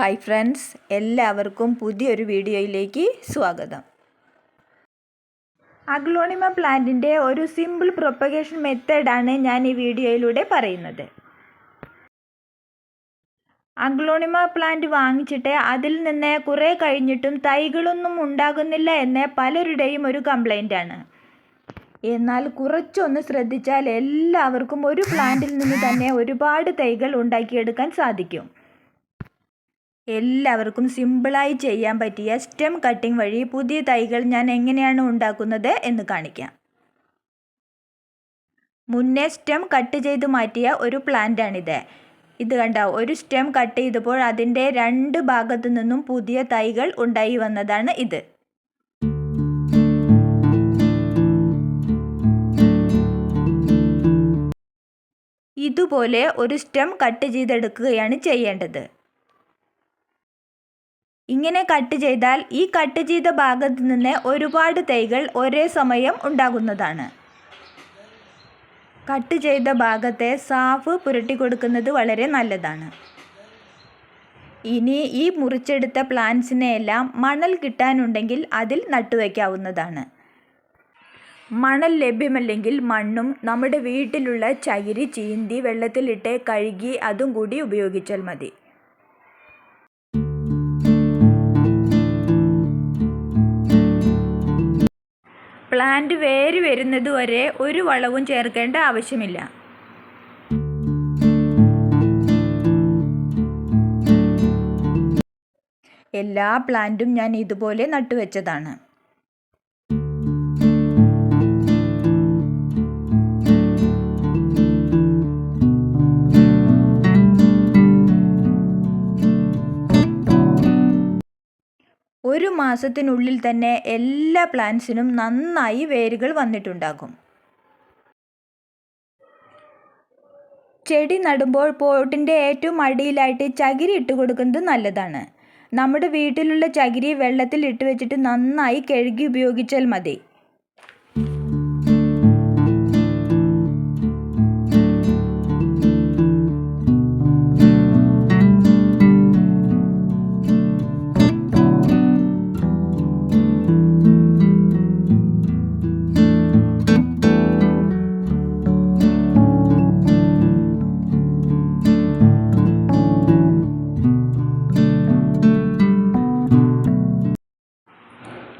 Hi friends എല്ലാവർക്കും പുതിയൊരു വീഡിയോയിലേക്ക് സ്വാഗതം. അഗ്ലോണിമ പ്ലാന്റിന്റെ ഒരു സിമ്പിൾ പ്രൊപ്പഗേഷൻ മെത്തേഡാണ് ഞാൻ ഈ വീഡിയോയിലൂടെ പറയുന്നത്. അഗ്ലോണിമ പ്ലാന്റ് വാങ്ങിച്ചിട്ട് അതിൽ നിന്ന് കുറേ കഴിഞ്ഞിട്ടും തൈകളൊന്നും ഉണ്ടാകുന്നില്ല എന്ന് പലരുടെയും ഒരു കംപ്ലൈന്റാണ് എന്നാൽ കുറച്ചൊന്ന് ശ്രദ്ധിച്ചാൽ എല്ലാവർക്കും ഒരു പ്ലാന്റിൽ നിന്ന് തന്നെ ഒരുപാട് തൈകൾ ഉണ്ടാക്കിയെടുക്കാൻ സാധിക്കും. എല്ലാവർക്കും സിമ്പിളായി ചെയ്യാൻ പറ്റിയ സ്റ്റെം കട്ടിംഗ് വഴി പുതിയ തൈകൾ ഞാൻ എങ്ങനെയാണ് ഉണ്ടാക്കുന്നത് എന്ന് കാണിക്കാം. മുന്നേ സ്റ്റെം കട്ട് ചെയ്ത് മാറ്റിയ ഒരു പ്ലാന്റാണിത്. ഇത് കണ്ട? ഒരു സ്റ്റെം കട്ട് ചെയ്തപ്പോൾ അതിന്റെ രണ്ട് ഭാഗത്തു നിന്നും പുതിയ തൈകൾ ഉണ്ടായി വന്നതാണ് ഇത്. ഇതുപോലെ ഒരു സ്റ്റെം കട്ട് ചെയ്തെടുക്കുകയാണ് ചെയ്യേണ്ടത്. ഇങ്ങനെ കട്ട് ചെയ്താൽ ഈ കട്ട് ചെയ്ത ഭാഗത്ത് നിന്ന് ഒരുപാട് തൈകൾ ഒരേ സമയം ഉണ്ടാകുന്നതാണ്. കട്ട് ചെയ്ത ഭാഗത്തെ സാഫ് പുരട്ടി കൊടുക്കുന്നത് വളരെ നല്ലതാണ്. ഇനി ഈ മുറിച്ചെടുത്ത പ്ലാന്റ്സിനെയെല്ലാം മണൽ കിട്ടാനുണ്ടെങ്കിൽ അതിൽ നട്ടുവയ്ക്കാവുന്നതാണ് മണൽ ലഭ്യമല്ലെങ്കിൽ മണ്ണും നമ്മുടെ വീട്ടിലുള്ള ചകിരി ചീന്തി വെള്ളത്തിലിട്ട് കഴുകി അതും കൂടി ഉപയോഗിച്ചാൽ മതി. പ്ലാന്റ് വേര് വരുന്നത് വരെ ഒരു വളവും ചേർക്കേണ്ട ആവശ്യമില്ല. എല്ലാ പ്ലാന്റും ഞാൻ ഇതുപോലെ നട്ടുവെച്ചതാണ്. ഒരു മാസത്തിനുള്ളിൽ തന്നെ എല്ലാ പ്ലാന്റ്സിനും നന്നായി വേരുകൾ വന്നിട്ടുണ്ടാകും. ചെടി നടുമ്പോൾ പോട്ടിന്റെ ഏറ്റവും അടിയിലായിട്ട് ചകിരി ഇട്ട് കൊടുക്കുന്നത് നല്ലതാണ്. നമ്മുടെ വീട്ടിലുള്ള ചകിരി വെള്ളത്തിൽ ഇട്ട് വെച്ചിട്ട് നന്നായി കഴുകി ഉപയോഗിച്ചാൽ മതി.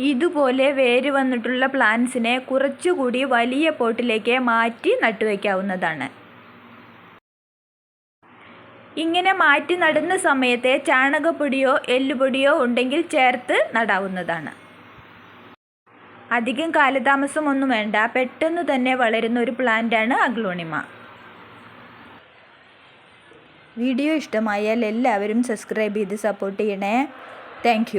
ഇതുപോലെ വേര് വന്നിട്ടുള്ള പ്ലാന്റ്സിനെ കുറച്ചുകൂടി വലിയ പോട്ടിലേക്ക് മാറ്റി നട്ടുവയ്ക്കാവുന്നതാണ്. ഇങ്ങനെ മാറ്റി നടുന്ന സമയത്തെ ചാണകപ്പൊടിയോ എല്ലുപൊടിയോ ഉണ്ടെങ്കിൽ ചേർത്ത് നടാവുന്നതാണ്. അധികം കാലതാമസമൊന്നും വേണ്ട. പെട്ടെന്ന് തന്നെ വളരുന്ന ഒരു പ്ലാന്റാണ് അഗ്ലോണിമ. വീഡിയോ ഇഷ്ടമായാൽ എല്ലാവരും സബ്സ്ക്രൈബ് ചെയ്ത് സപ്പോർട്ട് ചെയ്യണേ. താങ്ക്